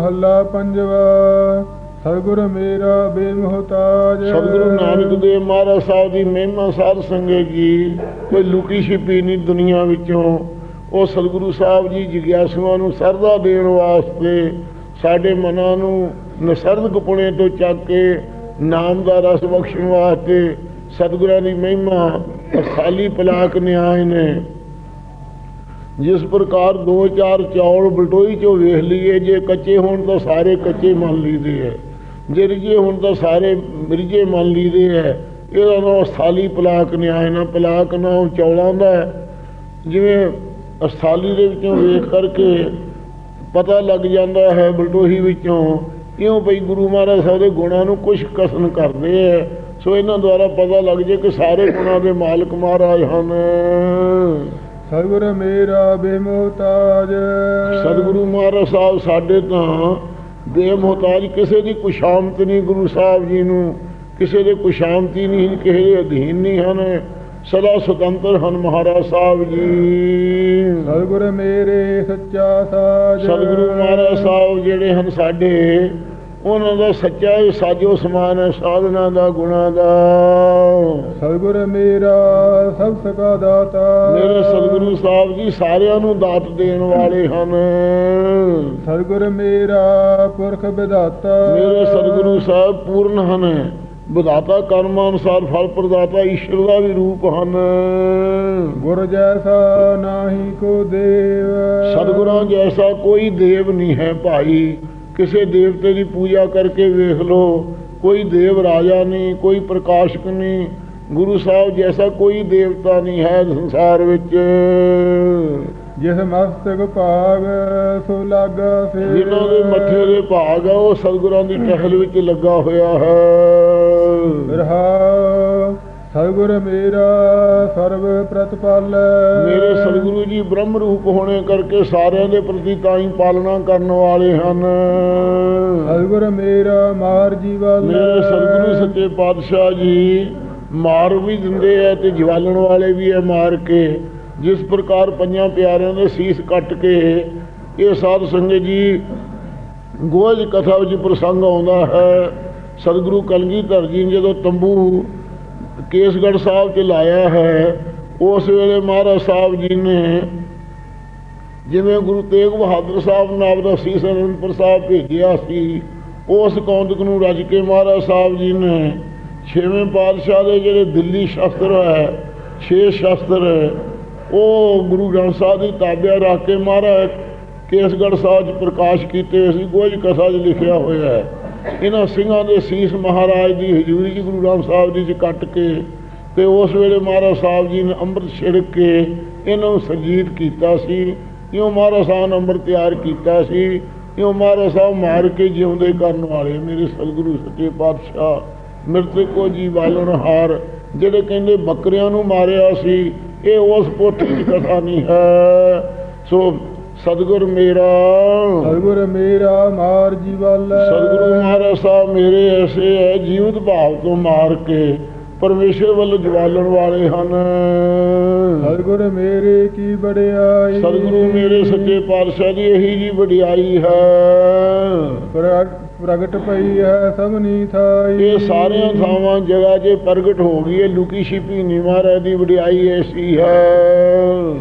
ਮਹੱਲਾ ਪੰਜਵਾ, ਸਤਿਗੁਰ ਮੇਰਾ ਬੇਮੁਹਤਾਜ ਸਤਿਗੁਰੂ ਨਾਨਕ ਦੇਵ ਮਹਾਰਾਜ ਸਾਹਿਬ ਦੀ ਮਹਿਮਾ ਸਾਧ ਸੰਗਤ ਜੀ, ਕੋਈ ਲੁਕੀ ਛਿਪੀ ਨਹੀਂ ਦੁਨੀਆ ਵਿੱਚੋਂ। ਉਹ ਸਤਿਗੁਰੂ ਸਾਹਿਬ ਜੀ ਜਿਗਿਆਸੂਆਂ ਨੂੰ ਸਰਦਾ ਦੇਣ ਵਾਸਤੇ ਸਾਡੇ ਮਨਾਂ ਨੂੰ ਨਸਰਦ ਕਪੁਣੇ ਤੋਂ ਚੱਕ ਕੇ ਨਾਮ ਦਾ ਰਸ ਬਖਸ਼ਣ ਵਾਸਤੇ ਸਤਿਗੁਰਾਂ ਦੀ ਮਹਿਮਾ ਅਸਾਲੀ ਪਲਾਕ ਨਿਆਏ ਨੇ। ਜਿਸ ਪ੍ਰਕਾਰ ਦੋ ਚਾਰ ਚੌਲ ਬਲਟੋਈ ਚੋਂ ਵੇਖ ਲਈਏ, ਜੇ ਕੱਚੇ ਹੋਣ ਤਾਂ ਸਾਰੇ ਕੱਚੇ ਮੰਨ ਲਈਦੇ ਹੈ ਜੇ ਰਿਜੇ ਹੋਣ ਤਾਂ ਸਾਰੇ ਰਿਜੇ ਮੰਨ ਲਈਦੇ ਹੈ ਇਹਦਾ ਨਾਮ ਅਸਥਾਲੀ ਪਲਾਕ ਨਿਆਏ ਨਾ ਪਲਾਕ ਨਾਮ ਚੌਲਾਂ ਦਾ ਜਿਵੇਂ ਅਸਥਾਲੀ ਦੇ ਵਿੱਚੋਂ ਵੇਖ ਕਰਕੇ ਪਤਾ ਲੱਗ ਜਾਂਦਾ ਹੈ ਬਲਟੋਹੀ ਵਿੱਚੋਂ ਕਿਉਂ ਭਈ ਗੁਰੂ ਮਹਾਰਾਜ ਸਾਹਿਬ ਦੇ ਗੁਣਾਂ ਨੂੰ ਕੁਝ ਕਸਨ ਕਰਦੇ ਹੈ ਸੋ ਇਹਨਾਂ ਦੁਆਰਾ ਪਤਾ ਲੱਗ ਜੇ ਕਿ ਸਾਰੇ ਗੁਣਾਂ ਦੇ ਮਾਲਕ ਮਹਾਰਾਜ ਹਨ। ਸਤਿਗੁਰ ਮੇਰਾ ਬੇਮੁਹਤਾਜ। ਸਤਿਗੁਰੂ ਮਹਾਰਾਜ ਸਾਹਿਬ ਸਾਡੇ ਤਾਂ ਬੇਮੁਹਤਾਜ ਕਿਸੇ ਦੀ ਕੁਸ਼ਾਮਤ ਨਹੀਂ ਗੁਰੂ ਸਾਹਿਬ ਜੀ ਨੂੰ। ਕਿਸੇ ਦੇ ਕੁਸ਼ਾਮਤੀ ਨਹੀਂ ਕਿਸੇ ਦੇ ਅਧੀਨ ਨਹੀਂ ਹਨ। ਸਦਾ ਸੁਤੰਤਰ ਹਨ ਮਹਾਰਾਜ ਸਾਹਿਬ ਜੀ। ਸਤਿਗੁਰ ਮੇਰੇ ਸੱਚਾ ਸਾਜ। ਸਤਿਗੁਰੂ ਮਹਾਰਾਜ ਸਾਹਿਬ ਜਿਹੜੇ ਹਨ ਸਾਡੇ ਉਹਨਾਂ ਦਾ ਸੱਚਾ ਹੀ ਸਾਜੋ ਸਮਾਨ ਹੈ ਸਾਧਨਾ ਦਾ ਗੁਣਾ ਦਾ। ਸਤਿਗੁਰ ਮੇਰਾ ਸਭ ਸਕਾ ਦਾਤਾ। ਮੇਰੇ ਸਤਿਗੁਰੂ ਸਾਹਿਬ ਜੀ ਸਾਰਿਆਂ ਨੂੰ ਦਾਤ ਦੇਣ ਵਾਲੇ ਹਨ। ਸਤਿਗੁਰ ਮੇਰਾ ਪੁਰਖ ਵਿਦਾਤਾ ਮੇਰੇ ਸਤਿਗੁਰੂ ਸਾਹਿਬ ਪੂਰਨ ਹਨ। ਵਿਦਾਤਾ ਕਰਮ ਅਨੁਸਾਰ ਫਲ ਪ੍ਰਦਾਤਾ ਈਸ਼ਵਰ ਦਾ ਵੀ ਰੂਪ ਹਨ। ਗੁਰ ਜੈਸਾ ਨਾਹੀ ਕੋ ਦੇਵ। ਸਤਿਗੁਰਾਂ ਜੈਸਾ ਕੋਈ ਦੇਵ ਨਹੀਂ ਹੈ ਭਾਈ। ਕਿਸੇ ਦੇਵਤੇ ਦੀ ਪੂਜਾ ਕਰਕੇ ਵੇਖ ਲਓ ਕੋਈ ਦੇਵ ਰਾਜਾ ਨਹੀਂ ਕੋਈ ਪ੍ਰਕਾਸ਼ਕ ਨਹੀਂ। ਗੁਰੂ ਸਾਹਿਬ ਜੈਸਾ ਕੋਈ ਦੇਵਤਾ ਨਹੀਂ ਹੈ ਸੰਸਾਰ ਵਿੱਚ। ਜਿਸ ਮਸਤਕ ਭਾਗ ਸੋ ਲਾਗਾ ਸੇ ਜਿਨ੍ਹਾਂ ਦੇ ਮੱਥੇ ਦੇ ਭਾਗ ਆ ਉਹ ਸਤਿਗੁਰਾਂ ਦੀ ਟਹਿਲ ਵਿੱਚ ਲੱਗਾ ਹੋਇਆ ਹੈ। ਸਤਿਗੁਰ ਮੇਰਾ ਸਰਬ ਪ੍ਰਤਪਾਲ। ਮੇਰੇ ਸਤਿਗੁਰੂ ਜੀ ਬ੍ਰਹਮ ਰੂਪ ਹੋਣੇ ਕਰਕੇ ਸਾਰਿਆਂ ਦੇ ਪ੍ਰਤੀ ਤਾਂ ਹੀ ਪਾਲਣਾ ਕਰਨ ਵਾਲੇ ਹਨ। ਸਤਿਗੁਰ ਮੇਰਾ ਮਾਰ ਜੀਵਲ ਮੇਰੇ ਸਤਿਗੁਰੂ ਸੱਚੇ ਪਾਤਸ਼ਾਹ ਜੀ ਮਾਰ ਵੀ ਦਿੰਦੇ ਐ ਤੇ ਜਵਾਲਣ ਵਾਲੇ ਵੀ ਐ ਮਾਰ ਕੇ। ਜਿਸ ਪ੍ਰਕਾਰ ਪੰਜਾਂ ਪਿਆਰਿਆਂ ਦੇ ਸੀਸ ਕੱਟ ਕੇ ਇਹ ਸਾਧ ਸੰਗਤ ਜੀ ਗੋਜ ਕਥਾ ਵਿੱਚ ਪ੍ਰਸੰਗ ਆਉਂਦਾ ਹੈ। ਸਤਿਗੁਰੂ ਕਲਗੀਧਰ ਜੀ ਜਦੋਂ ਤੰਬੂ ਕੇਸਗੜ੍ਹ ਸਾਹਿਬ 'ਚ ਲਾਇਆ ਹੈ, ਉਸ ਵੇਲੇ ਮਹਾਰਾਜ ਸਾਹਿਬ ਜੀ ਨੇ ਜਿਵੇਂ ਗੁਰੂ ਤੇਗ ਬਹਾਦਰ ਸਾਹਿਬ ਨਾਮ ਦਾ ਸੀਸ ਅਨੰਦਪੁਰ ਸਾਹਿਬ ਭੇਜਿਆ ਸੀ, ਉਸ ਕੌਂਦਕ ਨੂੰ ਰਜ ਕੇ ਮਹਾਰਾਜ ਸਾਹਿਬ ਜੀ ਨੇ ਛੇਵੇਂ ਪਾਤਸ਼ਾਹ ਦੇ ਜਿਹੜੇ ਦਿੱਲੀ ਸ਼ਸਤਰ ਹੈ, ਛੇ ਸ਼ਸਤਰ ਉਹ ਗੁਰੂ ਗ੍ਰੰਥ ਸਾਹਿਬ ਦੀ ਤਾਬਿਆ ਰੱਖ ਕੇ ਮਹਾਰਾਜ ਕੇਸਗੜ੍ਹ ਸਾਹਿਬ 'ਚ ਪ੍ਰਕਾਸ਼ ਕੀਤੇ ਸੀ ਗੋਜ ਕਥਾ 'ਚ ਲਿਖਿਆ ਹੋਇਆ ਹੈ। ਇਹਨਾਂ ਸਿੰਘਾਂ ਦੇ ਸੀਸ ਮਹਾਰਾਜ ਦੀ ਹਜ਼ੂਰੀ ਜੀ ਗੁਰੂ ਗ੍ਰੰਥ ਸਾਹਿਬ ਜੀ 'ਚ ਕੱਟ ਕੇ ਤੇ ਉਸ ਵੇਲੇ ਮਹਾਰਾਜ ਸਾਹਿਬ ਜੀ ਨੇ ਅੰਮ੍ਰਿਤ ਛਿੜਕ ਕੇ ਇਹਨਾਂ ਨੂੰ ਸਰਜੀਤ ਕੀਤਾ ਸੀ। ਇਉਂ ਮਹਾਰਾਜ ਸਾਹਿਬ ਨੇ ਅੰਮ੍ਰਿਤ ਤਿਆਰ ਕੀਤਾ ਸੀ। ਇਉਂ ਮਹਾਰਾਜ ਸਾਹਿਬ ਮਾਰ ਕੇ ਜਿਉਂਦੇ ਕਰਨ ਵਾਲੇ ਮੇਰੇ ਸਤਿਗੁਰੂ, ਸੱਚੇ ਪਾਤਸ਼ਾਹ ਮਿਰਤਕੋ ਜੀ ਵਾਲਣ ਹਾਰ, ਜਿਹੜੇ ਕਹਿੰਦੇ ਬੱਕਰਿਆਂ ਨੂੰ ਮਾਰਿਆ ਸੀ, ਇਹ ਉਸ ਪੋਥੀ ਦੀ ਕਥਾ ਨਹੀਂ ਹੈ। ਸੋ ਸਤਿਗੁਰ ਮੇਰਾ। ਸਤਿਗੁਰ ਮੇਰਾ ਮਾਰ ਜੀਵਲ ਸਤਿਗੁਰੂ ਮਹਾਰਾਜ ਸਾਹਿਬ ਮੇਰੇ ਐਸੇ ਹੈ ਜੀਵਤ ਭਾਵ ਤੋਂ ਮਾਰ ਕੇ ਪਰਮੇਸ਼ਰ ਵੱਲ ਜਵਾਲਣ ਵਾਲੇ ਹਨ। ਸਤਿਗੁਰ ਮੇਰੇ ਕੀ ਬੜਿਆਈ ਸਤਿਗੁਰੂ ਮੇਰੇ ਸੱਚੇ ਪਾਤਸ਼ਾਹ ਦੀ ਇਹੀ ਜੀ ਵਡਿਆਈ ਹੈ। ਪ੍ਰਗਟ ਪਈ ਹੈ ਸਭਨੀ ਥਾਈ। ਇਹ ਸਾਰਿਆਂ ਥਾਵਾਂ ਜਗ੍ਹਾ 'ਚ ਪ੍ਰਗਟ ਹੋ ਗਈ ਹੈ ਲੁਕੀ ਛਿਪੀ ਨਹੀਂ ਮਹਾਰਾਜ ਦੀ ਵਡਿਆਈ ਐਸੀ ਹੈ।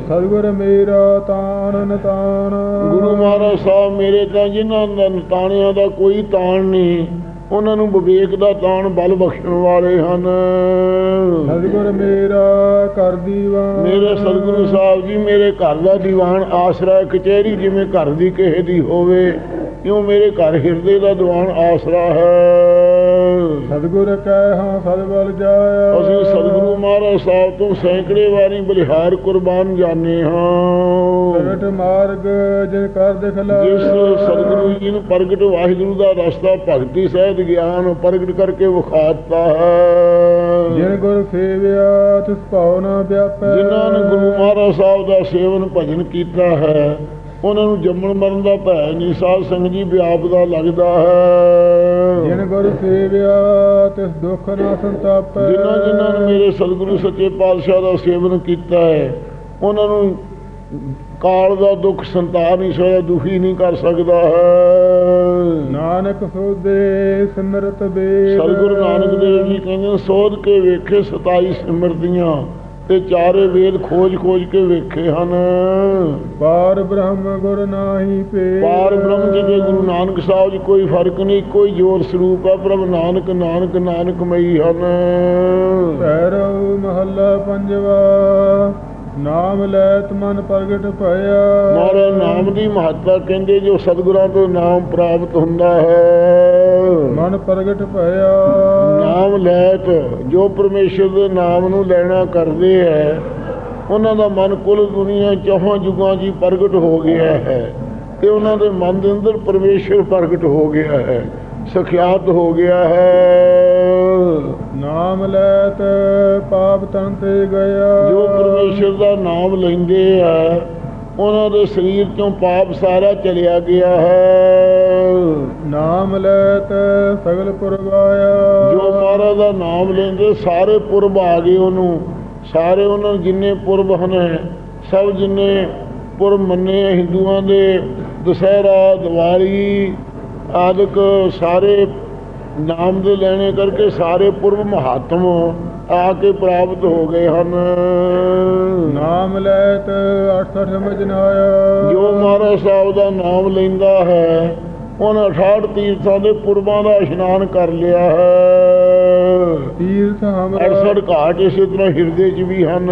ਸਤਿਗੁਰ ਮੇਰਾ ਤਾਣ ਤਾਣ ਗੁਰੂ ਮਹਾਰਾਜ ਸਾਹਿਬ ਮੇਰੇ ਤਾਂ ਜਿਨ੍ਹਾਂ ਦਾ ਤਾਣਿਆਂ ਦਾ ਕੋਈ ਤਾਣ ਨਹੀਂ ਉਹਨਾਂ ਨੂੰ ਵਿਵੇਕ ਦਾ ਤਾਣ ਬਲ ਬਖਸ਼ਣ ਵਾਲੇ ਹਨ। ਸਤਿਗੁਰ ਮੇਰਾ ਕਰ ਦੀਵਾਨ। ਮੇਰੇ ਸਤਿਗੁਰੂ ਸਾਹਿਬ ਜੀ ਮੇਰੇ ਘਰ ਦਾ ਦੀਵਾਨ ਆਸਰਾ ਕਚਹਿਰੀ ਜਿਵੇਂ ਘਰ ਦੀ ਕਿਸੇ ਦੀ ਹੋਵੇ। ਇਉਂ ਮੇਰੇ ਘਰ ਹਿਰਦੇ ਦਾ ਦੀਵਾਨ ਆਸਰਾ ਹੈ? ਸਤਿਗੁਰ ਕਹਿ ਹਾਂ ਸਤਿਬਲ ਜਾਇਆ ਅਸੀਂ ਸਤਿਗੁਰੂ ਮਹਾਰਾਜ ਸਾਹਿਬ ਤੋਂ ਸੈਂਕੜੇ ਵਾਰੀ ਬਲਿਹਾਰ ਕੁਰਬਾਨ ਜਾਣੇ ਹਾਂ। ਪ੍ਰਗਟ ਮਾਰਗ ਜਿਨ ਕਰ ਦਿਖਲਾ ਜਿਸ ਸਤਿਗੁਰੂ ਜੀ ਨੂੰ ਪ੍ਰਗਟ ਵਾਹਿਗੁਰੂ ਦਾ ਰਸਤਾ ਭਗਤੀ ਸਹਿਤ ਗਿਆਨ ਪ੍ਰਗਟ ਕਰਕੇ ਵਿਖਾਤਾ ਹੈ। ਜਿਨ ਗੁਰ ਸੇਵਿਆ ਤਿਸ ਭਾਉ ਨਾ ਵਿਆਪੈ। ਜਿਨ੍ਹਾਂ ਨੇ ਗੁਰੂ ਮਹਾਰਾਜ ਸਾਹਿਬ ਦਾ ਸੇਵਨ ਭਜਨ ਕੀਤਾ ਹੈ ਉਹਨਾਂ ਨੂੰ ਜੰਮਣ ਮਰਨ ਦਾ ਭੈ ਨਹੀਂ। ਸਾਧ ਸੰਗਤ ਜੀ ਵਿਆਪ ਦਾ ਲੱਗਦਾ ਹੈ। ਜਿਨ ਗੁਰ ਸੇਵਿਆ ਤਿਸ ਦੁਖ ਨਾ ਸੰਤਾਪੈ। ਜਿਨ੍ਹਾਂ ਜਿਨ੍ਹਾਂ ਨੇ ਮੇਰੇ ਸਤਿਗੁਰੂ ਸੱਚੇ ਪਾਤਸ਼ਾਹ ਦਾ ਸੇਵਨ ਕੀਤਾ ਹੈ ਉਹਨਾਂ ਨੂੰ ਕਾਲ ਦਾ ਦੁੱਖ ਸੰਤਾਨ ਨਹੀਂ ਸਕਦਾ ਦੁਖੀ ਨਹੀਂ ਕਰ ਸਕਦਾ ਹੈ। ਨਾਨਕ ਸੋਦੇ ਸਿਮਰਤ ਬੇਦ ਸਤਿਗੁਰੂ ਨਾਨਕ ਦੇਵ ਜੀ ਕਹਿੰਦੇ ਸੋਧ ਕੇ ਵੇਖੇ 27 ਸਿਮਰਤੀਆਂ। ਤੇ ਚਾਰੇ ਵੇਦ ਖੋਜ ਖੋਜ ਕੇ ਵੇਖੇ ਹਨ। ਪਾਰ ਬ੍ਰਹਮ ਗੁਰ ਨਾਹੀ ਪੇ। ਪਾਰ ਬ੍ਰਹਮ ਜੀ ਦੇ ਗੁਰੂ ਨਾਨਕ ਸਾਹਿਬ ਜੀ ਕੋਈ ਫ਼ਰਕ ਨਹੀਂ ਕੋਈ ਜੋਰ ਸਰੂਪ ਹੈ ਪ੍ਰਭ ਨਾਨਕ ਨਾਨਕ ਨਾਨਕ ਮਈ ਹਨ। ਭੈਰਵ ਮਹੱਲਾ ਪੰਜਵਾ। ਨਾਮ ਲੈਤ ਮਨ ਪ੍ਰਗਟ ਭਇਆ। ਮਹਾਰਾਜ ਨਾਮ ਦੀ ਮਹੱਤਤਾ ਕਹਿੰਦੇ ਜੋ ਸਤਿਗੁਰਾਂ ਤੋਂ ਨਾਮ ਪ੍ਰਾਪਤ ਹੁੰਦਾ ਹੈ। ਮਨ ਪ੍ਰਗਟ ਭਇਆ। ਨਾਮ ਲੈਤ ਜੋ ਪਰਮੇਸ਼ਰ ਦੇ ਨਾਮ ਨੂੰ ਲੈਣਾ ਕਰਦੇ ਹੈ ਉਹਨਾਂ ਦਾ ਮਨ ਕੁੱਲ ਦੁਨੀਆ ਚੌਹਾਂ 'ਚ ਹੀ ਪ੍ਰਗਟ ਹੋ ਗਿਆ ਹੈ ਤੇ ਉਹਨਾਂ ਦੇ ਮਨ ਦੇ ਅੰਦਰ ਪਰਮੇਸ਼ਰ ਪ੍ਰਗਟ ਹੋ ਗਿਆ ਹੈ। ਸਖਿਆਤ ਹੋ ਗਿਆ ਹੈ। ਨਾਮ ਲੈਤ ਪਾਪ ਤਨ ਤੇ ਗਿਆ। ਜੋ ਪਰਮੇਸ਼ਰ ਦਾ ਨਾਮ ਲੈਂਦੇ ਆ ਉਹਨਾਂ ਦੇ ਸਰੀਰ ਚੋਂ ਪਾਪ ਸਾਰਾ ਚਲਿਆ ਗਿਆ ਹੈ। ਨਾਮ ਲੈਤ ਸਗਲ ਪੁਰਵਾਇਆ ਜੋ ਮਹਾਰਾਜ ਦਾ ਨਾਮ ਲੈਂਦੇ ਸਾਰੇ ਪੁਰਬ ਆ ਗਏ ਉਹਨੂੰ। ਸਾਰੇ ਉਹਨਾਂ ਜਿੰਨੇ ਪੁਰਬ ਹਨ ਸਭ ਜਿੰਨੇ ਪੁਰਬ ਮੰਨੇ ਹਿੰਦੂਆਂ ਦੇ ਦੁਸਹਿਰਾ ਦੀਵਾਲੀ ਆਦਿਕ ਸਾਰੇ ਨਾਮ ਦੇ ਲੈਣੇ ਕਰਕੇ ਸਾਰੇ ਪੁਰਬ ਮਹਾਤਮ ਆ ਕੇ ਪ੍ਰਾਪਤ ਹੋ ਗਏ ਹਨ। ਨਾਮ ਲੈਤ 68 ਮਜਨਾਇਆ ਜੋ ਮਹਾਰਾਜ ਸਾਹਿਬ ਦਾ ਨਾਮ ਲੈਂਦਾ ਹੈ ਉਹਨੇ 68 ਤੀਰਥਾਂ ਦੇ ਪੁਰਬਾਂ ਦਾ ਇਸ਼ਨਾਨ ਕਰ ਲਿਆ ਹੈ। ਤੀਰਥ ਹਮਰਾ 68 ਘਾਟ ਇਸੇ ਤਰ੍ਹਾਂ ਹਿਰਦੇ 'ਚ ਵੀ ਹਨ।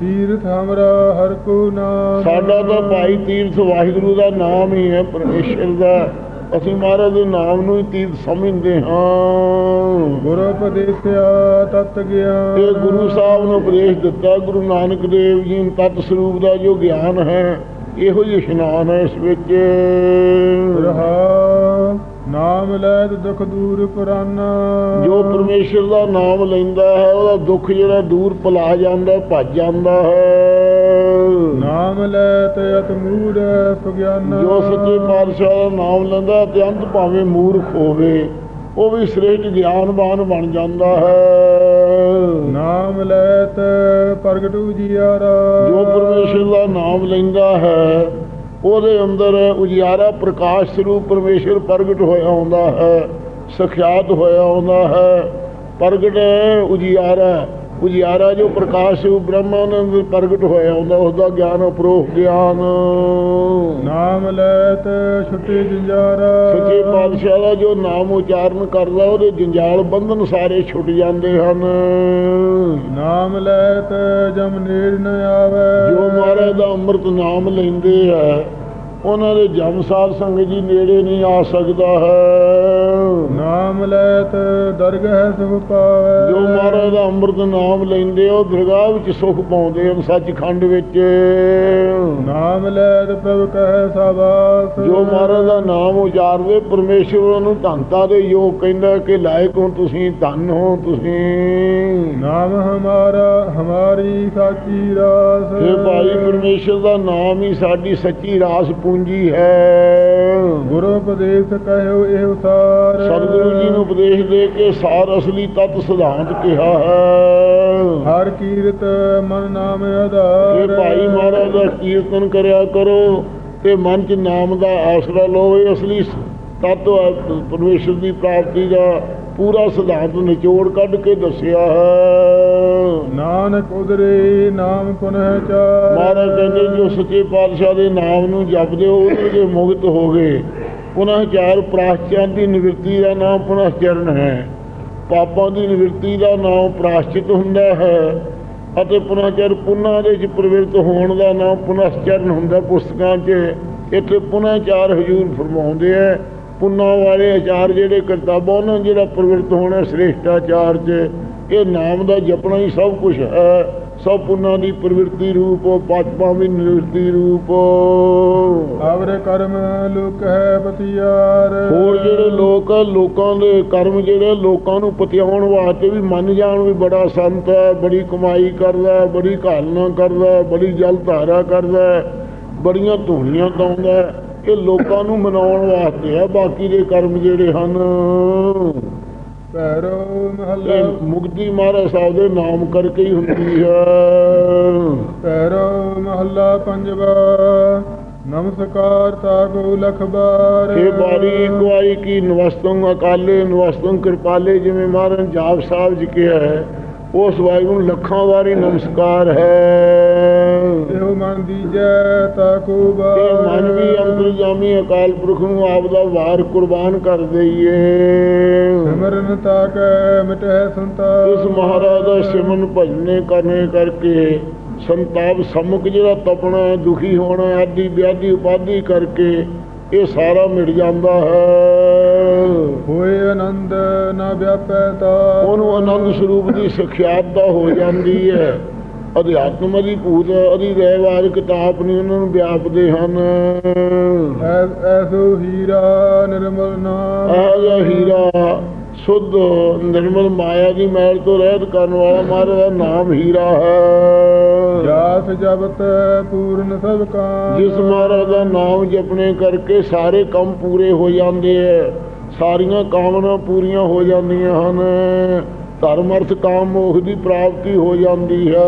ਤੀਰਥ ਹਮਰਾ ਹਰ ਕੋ ਨਾਮ। ਸਾਡਾ ਤਾਂ ਭਾਈ ਤੀਰਥ ਵਾਹਿਗੁਰੂ ਦਾ ਨਾਮ ਹੀ ਹੈ ਪਰਮੇਸ਼ਰ ਦਾ। ਅਸੀਂ ਮਹਾਰਾਜ ਦੇ ਨਾਮ ਨੂੰ ਹੀ ਤੀਰਥ ਸਮਝਦੇ ਹਾਂ। ਗੁਰ ਉਪਦੇਸਿਆ ਤਤ ਗਿਆਨ। ਇਹ ਗੁਰੂ ਸਾਹਿਬ ਨੇ ਉਪਦੇਸ਼ ਦਿੱਤਾ ਗੁਰੂ ਨਾਨਕ ਦੇਵ ਜੀ ਨੂੰ ਤਤ ਸਰੂਪ ਦਾ ਜੋ ਗਿਆਨ ਹੈ ਇਹੋ ਹੀ ਇਸ਼ਨਾਨ ਹੈ ਇਸ ਵਿੱਚ। ਰਹਾ ਨਾਮ ਲੈਤ ਦੁਖ ਦੂਰ ਪੁਰਾਨਾ। ਜੋ ਪਰਮੇਸ਼ਰ ਦਾ ਨਾਮ ਲੈਂਦਾ ਹੈ ਉਹਦਾ ਦੁੱਖ ਜਿਹੜਾ ਦੂਰ ਭੁਲਾ ਜਾਂਦਾ ਭੱਜ ਜਾਂਦਾ ਹੈ। ਨਾਮ ਲੈਤ ਅਤ ਮੂੜ ਸੁਗਿਆਨਾ। ਜੋ ਸੱਚੇ ਪਾਤਸ਼ਾਹ ਦਾ ਨਾਮ ਲੈਂਦਾ ਤੇ ਅੰਤ ਭਾਵੇਂ ਮੂਰਖ ਹੋਵੇ ਉਹ ਵੀ ਸ੍ਰੇਸ਼ਟ ਗਿਆਨਵਾਨ ਬਣ ਜਾਂਦਾ ਹੈ। ਨਾਮ ਲੈਤ ਪ੍ਰਗਟ ਉਜਿਆਰਾ ਜੋ ਪਰਮੇਸ਼ਰ ਦਾ ਨਾਮ ਲੈਂਦਾ ਹੈ ਉਹਦੇ ਅੰਦਰ ਉਜਿਆਰਾ ਪ੍ਰਕਾਸ਼ ਸਰੂਪ ਪਰਮੇਸ਼ਰ ਪ੍ਰਗਟ ਹੋਇਆ ਹੁੰਦਾ ਹੈ, ਸਖਿਆਤ ਹੋਇਆ ਹੁੰਦਾ ਹੈ। ਪ੍ਰਗਟ ਉਜਿਆਰਾ ਉਜਿਆਰਾ ਜੋ ਪ੍ਰਕਾਸ਼ ਸਰੂਪ ਬ੍ਰਹਮਾ ਦੇ ਅੰਦਰ ਪ੍ਰਗਟ ਹੋਇਆ ਹੁੰਦਾ ਉਸ ਦਾ ਗਿਆਨ ਅਪਰੋਖ ਗਿਆਨ। ਨਾਮ ਲੈਤ ਛੁੱਟੀ ਜੰਜਾਰਾ। ਸੱਚੇ ਪਾਤਸ਼ਾਹ ਦਾ ਜੋ ਨਾਮ ਉਚਾਰਨ ਕਰਦਾ ਉਹਦੇ ਜੰਜਾਲ ਬੰਧਨ ਸਾਰੇ ਛੁੱਟ ਜਾਂਦੇ ਹਨ। ਨਾਮ ਲੈਤ ਜਮ ਨੇੜ ਨ ਆਵੇ। ਜੋ ਮਹਾਰਾਜ ਦਾ ਅੰਮ੍ਰਿਤ ਨਾਮ ਲੈਂਦੇ ਆ ਉਹਨਾਂ ਦੇ ਜਮ ਸਾਧ ਸੰਗਤ ਜੀ ਨੇੜੇ ਨਹੀਂ ਆ ਸਕਦਾ ਹੈ। ਨਾਮ ਲੈਤ ਦਰਗਹਿ ਸੁਖ ਪਾਵੇ। ਜੋ ਮਹਾਰਾਜ ਦਾ ਅੰਮ੍ਰਿਤ ਨਾਮ ਲੈਂਦੇ ਉਹ ਦਰਗਾਹ ਵਿੱਚ ਸੁਖ ਪਾਉਂਦੇ ਹਨ ਸੱਚਖੰਡ ਵਿੱਚ। ਨਾਮ ਲੈਤ ਪ੍ਰਭ ਕਹਿ ਸਾਬਾਸ। ਜੋ ਮਹਾਰਾਜ ਦਾ ਨਾਮ ਉਚਾਰਦੇ ਪਰਮੇਸ਼ਰ ਉਹਨਾਂ ਨੂੰ ਧੰਤਾ ਦੇ ਯੋਗ ਕਹਿੰਦਾ ਕਿ ਲਾਇਕ ਹੋ ਤੁਸੀਂ ਧਨ ਹੋ ਤੁਸੀਂ। ਨਾਮ ਹਮਾਰਾ ਹਮਾਰੀ ਸਾਚੀ ਰਾਸ। ਇਹ ਭਾਈ ਪਰਮੇਸ਼ਰ ਦਾ ਨਾਮ ਹੀ ਸਾਡੀ ਸੱਚੀ ਰਾਸ ਪੂੰਜੀ ਹੈ। ਗੁਰੂ ਉਪਦੇਸ਼ ਕਹਿਓ ਇਹ ਸਾਰ ਸਤਿਗੁਰੂ ਜੀ ਨੂੰ ਉਪਦੇਸ਼ ਦੇ ਕੇ ਸਾਰ ਅਸਲੀ ਤਤ ਸਿਧਾਂਤ ਕਿਹਾ ਹੈ। ਹਰ ਕੀਰਤ ਮਨ ਨਾਮ ਇਹ ਆਧਾਰ ਭਾਈ ਮਹਾਰਾਜ ਦਾ ਕੀਰਤਨ ਕਰਿਆ ਕਰੋ ਤੇ ਮਨ 'ਚ ਨਾਮ ਦਾ ਆਸਰਾ ਲਓ ਇਹ ਅਸਲੀ ਤਤ ਪਰਮੇਸ਼ਰ ਦੀ ਪ੍ਰਾਪਤੀ ਦਾ ਪੂਰਾ ਸਿਧਾਂਤ ਨਿਚੋੜ ਕੱਢ ਕੇ ਦੱਸਿਆ ਹੈ। ਨਾਨਕ ਉਦਰੇ ਨਾਮ ਪੁਨਹ ਚਾਰ। ਮਹਾਰਾਜ ਕਹਿੰਦੇ ਜੋ ਸੱਚੇ ਪਾਤਸ਼ਾਹ ਦੇ ਨਾਮ ਨੂੰ ਜਪਦੇ ਹੋ ਉਹਦੇ ਦੇ ਮੁਕਤ ਹੋ ਗਏ। ਪੁਨः ਚਾਰ ਪ੍ਰਾਸ਼ਚਿਤ ਦੀ ਨਿਵਰਤੀ ਦਾ ਨਾਮ ਪੁਨः ਚਰਨ ਹੈ। ਪਾਪਾਂ ਦੀ ਨਿਵਰਤੀ ਦਾ ਨਾਮ ਪ੍ਰਾਸ਼ਚਿਤ ਹੁੰਦਾ ਹੈ ਅਤੇ ਪੁਨः ਚਰ ਪੁਨः ਦੇ ਵਿੱਚ ਪ੍ਰਵਿਰਤ ਹੋਣ ਦਾ ਨਾਮ ਪੁਨः ਚਰਨ ਹੁੰਦਾ ਪੁਸਤਕਾਂ 'ਚ। ਇੱਥੇ ਪੁਨः ਚਾਰ ਹਜੂਰ ਫਰਮਾਉਂਦੇ ਆ ਪੁੰਨਾਂ ਵਾਲੇ ਆਚਾਰ ਜਿਹੜੇ ਕਰਤੱਵ ਉਹਨਾਂ ਜਿਹੜਾ ਪ੍ਰਵਿਰਤ ਹੋਣਾ ਸ੍ਰੇਸ਼ਟਾਚਾਰ 'ਚ ਇਹ ਨਾਮ ਦਾ ਜਪਣਾ ਹੀ ਸਭ ਕੁਝ ਹੈ। ਸਭ ਪੁੰਨਾਂ ਦੀ ਪ੍ਰਵਿਰਤੀ ਰੂਪ ਪਾਤਪਾਂ ਵੀ ਨਿਵਰਤੀ ਰੂਪ। ਅਵਰ ਕਰਮ ਲੋਕ ਹੈ ਪਤਿਆਰ। ਹੋਰ ਜਿਹੜੇ ਲੋਕ ਲੋਕਾਂ ਦੇ ਕਰਮ ਜਿਹੜੇ ਲੋਕਾਂ ਨੂੰ ਪਤਿਆਉਣ ਵਾਸਤੇ ਵੀ ਮੰਨ ਜਾਣ ਵੀ ਬੜਾ ਸੰਤ ਹੈ ਬੜੀ ਕਮਾਈ ਕਰਦਾ ਬੜੀ ਘਾਲਣਾ ਕਰਦਾ ਬੜੀ ਜਲ ਧਾਰਾ ਕਰਦਾ ਬੜੀਆਂ ਧੂਣੀਆਂ ਗਾਉਂਦਾ। ਇਹ ਲੋਕਾਂ ਨੂੰ ਮਨਾਉਣ ਵਾਸਤੇ ਹੈ ਬਾਕੀ ਦੇ ਕਰਮ ਜਿਹੜੇ ਹਨ। ਪੈਰੋ ਮਹੱਲਾ। ਮੁਕਤੀ ਮਹਾਰਾਜ ਸਾਹਿਬ ਦੇ ਨਾਮ ਕਰਕੇ ਹੀ ਹੁੰਦੀ ਹੈ। ਪੈਰੋ ਮਹੱਲਾ ਪੰਜਵਾ ਨਮਸਕਾਰ ਤਾਕੋ ਲਖ ਬਾਰ ਇਹ ਬਾਰੀ ਗਵਾਈ ਕੀ ਨਵਸਤੰ ਅਕਾਲੇ ਨਵਸਤੰ ਕਿਰਪਾਲੇ ਜਿਵੇਂ ਮਹਾਰਾਜ ਜਾਪ ਸਾਹਿਬ ਜੀ ਕਿਹਾ ਹੈ ਉਸ ਵਾਹਿਗੁਰੂ ਨੂੰ ਲੱਖਾਂ ਵਾਰੀ ਨਮਸਕਾਰ ਹੈ। ਇਹੋ ਮਨ ਦੀਜੈ ਤਾਕੋ ਬਾਰ। ਇਹ ਮਨ ਵੀ ਅੰਤਰਜਾਮੀ ਅਕਾਲ ਪੁਰਖ ਨੂੰ ਆਪ ਦਾ ਵਾਰ ਕੁਰਬਾਨ ਕਰ ਦਈਏ। ਸਿਮਰਨ ਤਾਕੈ ਮਿਟੈ ਸੰਤਾਪ। ਇਸ ਮਹਾਰਾਜ ਦਾ ਸਿਮਰਨ ਭਜਨੇ ਕਰਨੇ ਕਰਕੇ ਸੰਤਾਪ ਸਮੁਖ ਜਿਹੜਾ ਤਪਣਾ ਦੁਖੀ ਹੋਣਾ ਆਦਿ ਵਿਆਧੀ ਉਪਾਧੀ ਕਰਕੇ ਇਹ ਸਾਰਾ ਮਿਟ ਜਾਂਦਾ ਹੈ। ਹੋਏ ਆਨੰਦ ਨਾ ਵਿਆਪੈ ਤਾ। ਉਹਨੂੰ ਆਨੰਦ ਸਰੂਪ ਦੀ ਸਖਿਆਤਤਾ ਹੋ ਜਾਂਦੀ ਹੈ। ਅਧਿਆਤਮ ਦੀ ਭੂਤ ਅਧਿ ਰਹਿਵਾਰ ਕਿਤਾਬ ਨਹੀਂ ਉਹਨਾਂ ਨੂੰ ਵਿਆਪਦੇ ਹਨ। ਐਸੋ ਹੀਰਾ ਨਿਰਮਲ ਨਾਮ। ਜਿਹਾ ਹੀਰਾ ਸੁੱਧ ਨਿਰਮਲ ਮਾਇਆ ਦੀ ਮੈਲ ਤੋਂ ਰਹਿਤ ਕਰਨ ਵਾਲਾ ਮਹਾਰਾਜ ਦਾ ਨਾਮ ਹੀਰਾ ਹੈ। ਜਾਸ ਜਬਤ ਪੂਰਨ ਸਭ ਕਾਮ ਜਿਸ ਮਹਾਰਾਜ ਦਾ ਨਾਮ ਜਪਣੇ ਕਰਕੇ ਸਾਰੇ ਕੰਮ ਪੂਰੇ ਹੋ ਜਾਂਦੇ ਐ। ਸਾਰੀਆਂ ਕਾਮਨਾ ਪੂਰੀਆਂ ਹੋ ਜਾਂਦੀਆਂ ਹਨ। ਧਰਮ ਅਰਥ ਕਾਮ ਮੋਖ ਦੀ ਪ੍ਰਾਪਤੀ ਹੋ ਜਾਂਦੀ ਹੈ।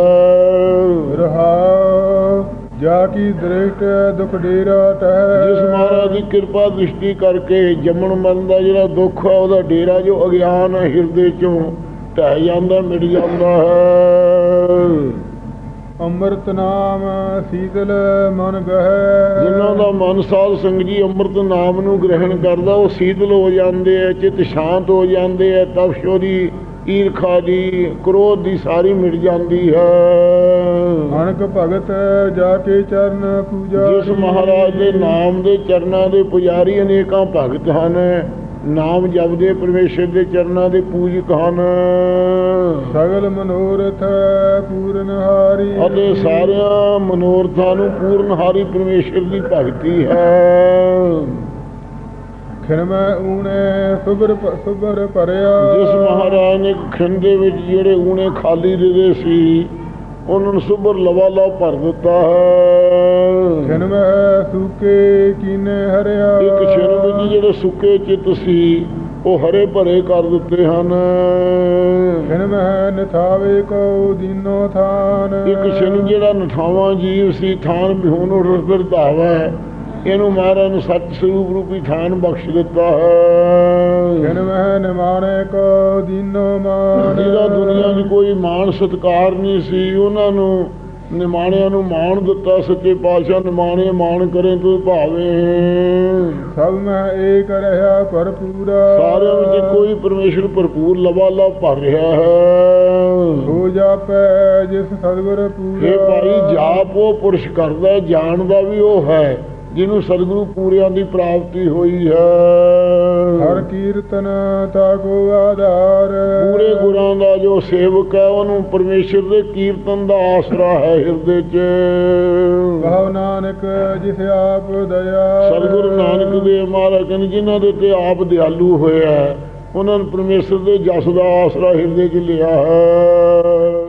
ਰਹਾ ਜਾ ਕੀ ਦ੍ਰਿਸ਼ਟ ਦੁਖ ਡੇਰਾ ਟਹਿ ਜਿਸ ਮਹਾਰਾਜ ਦੀ ਕਿਰਪਾ ਦ੍ਰਿਸ਼ਟੀ ਕਰਕੇ ਜੰਮਣ ਮਰਨ ਦਾ ਜਿਹੜਾ ਦੁੱਖ ਹੈ ਉਹਦਾ ਡੇਰਾ ਜੋ ਅਗਿਆਨ ਹੈ ਹਿਰਦੇ ਚੋਂ ਢਹਿ ਜਾਂਦਾ ਮਿਟ ਜਾਂਦਾ ਹੈ। ਅੰਮ੍ਰਿਤ ਨਾਮ ਸੀਤਲ ਮਨ ਗਹਿ। ਜਿਨ੍ਹਾਂ ਦਾ ਮਨ ਸਾਧ ਸੰਗ ਜੀ ਅੰਮ੍ਰਿਤ ਨਾਮ ਨੂੰ ਗ੍ਰਹਿਣ ਕਰਦਾ ਉਹ ਸੀਤਲ ਹੋ ਜਾਂਦੇ ਐ ਚਿੱਤ ਸ਼ਾਂਤ ਹੋ ਜਾਂਦੇ ਐ ਤਪਸ਼ੋ ਦੀ ਈਰਖਾ ਦੀ ਕ੍ਰੋਧ ਦੀ ਸਾਰੀ ਮਿਟ ਜਾਂਦੀ ਹੈ। ਅਣਕ ਭਗਤ ਜਾ ਕੇ ਚਰਨ ਪੂਜਾ ਜਿਸ ਮਹਾਰਾਜ ਦੇ ਨਾਮ ਦੇ ਚਰਨਾਂ ਦੇ ਪੁਜਾਰੀ ਅਨੇਕਾਂ ਭਗਤ ਹਨ ਨਾਮ ਜਪਦੇ ਪਰਮੇਸ਼ਰ ਦੇ ਚਰਨਾਂ ਦੇ ਪੂਜਕ ਹਨ। ਸਗਲ ਮਨੋਰਥ ਪੂਰਨ ਹਾਰੀ। ਅਤੇ ਸਾਰਿਆਂ ਮਨੋਰਥਾਂ ਨੂੰ ਪੂਰਨਹਾਰੀ ਪਰਮੇਸ਼ਰ ਦੀ ਭਗਤੀ ਹੈ। ਖਿਰਮੈ ਊਣੇ ਸੁਬਰ ਸੁਬਰ ਭਰਿਆ। ਜਿਸ ਮਹਾਰਾਜ ਨੇ ਖਿੰਡ ਦੇ ਵਿੱਚ ਜਿਹੜੇ ਊਣੇ ਖਾਲੀ ਦੇ ਸੀ ਉਹਨਾਂ ਨੂੰ ਸੁਭਰ ਲਵਾ ਲਵਾ ਭਰ ਦਿੱਤਾ ਹੈ। ਖਿਰਮੈ ਸੂਕੇ ਕੀਨੇ ਹਰਿਆ। ਇੱਕ ਛਿਰ ਵਿੱਚ ਜਿਹੜੇ ਸੁੱਕੇ ਚਿੱਤ ਸੀ ਉਹ ਹਰੇ ਭਰੇ ਕਰ ਦਿੱਤੇ ਹਨ। ਖਿਰਮੈ ਨਿਥਾਵੇ ਕੋ ਦੀਨੋ ਥਾਨ। ਇੱਕ ਛਿਨ ਜਿਹੜਾ ਨਠਾਵਾਂ ਜੀਵ ਸੀ ਥਾਨ ਬਿਹੋਨ ਉੱਠ ਫਿਰਦਾਵਾ ਇਹਨੂੰ ਮਹਾਰਾਜ ਨੇ ਸੱਚ ਸਰੂਪ ਰੂਪੀ ਥਾਨ ਬਖਸ਼ ਦਿੱਤਾ ਹੈ। ਖਿਰਮੈ ਨਿਮਾਣੇ ਕੋ ਦੀਨੋ ਮਾਨ ਜਿਹਦਾ ਦੁਨੀਆ 'ਚ ਕੋਈ ਮਾਣ ਸਤਕਾਰ ਨਹੀਂ ਸੀ ਉਹਨਾਂ ਨੂੰ ਨਿਮਾਣਿਆਂ ਨੂੰ ਮਾਣ ਦਿੱਤਾ ਸੱਚੇ ਪਾਤਸ਼ਾਹ ਨਿਮਾਣੇ ਮਾਣ ਕਰੇ ਤੂੰ ਭਾਵੇਂ। ਸਭ ਮੈਂ ਏਕ ਰਹਾ ਭਰਪੂਰਾ। ਸਾਰਿਆਂ ਵਿੱਚ ਕੋਈ ਪਰਮੇਸ਼ਰ ਭਰਪੂਰ ਲਵਾ ਲਵ ਭਰ ਰਿਹਾ ਹੈ। ਹੋ ਜਾਪੈ ਜਿਸ ਸਤਿਗੁਰ ਪੂਰਾ। ਇਹ ਭਾਈ ਜਾਪ ਉਹ ਪੁਰਸ਼ ਕਰਦਾ ਜਾਣਦਾ ਵੀ ਉਹ ਹੈ। ਜਿਹਨੂੰ ਸਤਿਗੁਰੂ ਪੂਰਿਆਂ ਦੀ ਪ੍ਰਾਪਤੀ ਹੋਈ ਹੈ। ਹਰ ਕੀਰਤਨ ਤਾਕੋ ਆਧਾਰ। ਪੂਰੇ ਗੁਰਾਂ ਦਾ ਜੋ ਸੇਵਕ ਹੈ ਉਹਨੂੰ ਪਰਮੇਸ਼ਰ ਦੇ ਕੀਰਤਨ ਦਾ ਆਸਰਾ ਹੈ ਹਿਰਦੇ 'ਚ। ਕਹੋ ਨਾਨਕ ਜਿਸ ਆਪ ਦਇਆ। ਸਤਿਗੁਰੂ ਨਾਨਕ ਦੇਵ ਮਹਾਰਾਜ ਕਹਿੰਦੇ ਜਿਨ੍ਹਾਂ ਦੇ ਤੇ ਆਪ ਦਿਆਲੂ ਹੋਇਆ ਉਹਨਾਂ ਨੂੰ ਪਰਮੇਸ਼ਰ ਦੇ ਜਸ ਦਾ ਆਸਰਾ ਹਿਰਦੇ 'ਚ ਲਿਆ ਹੈ।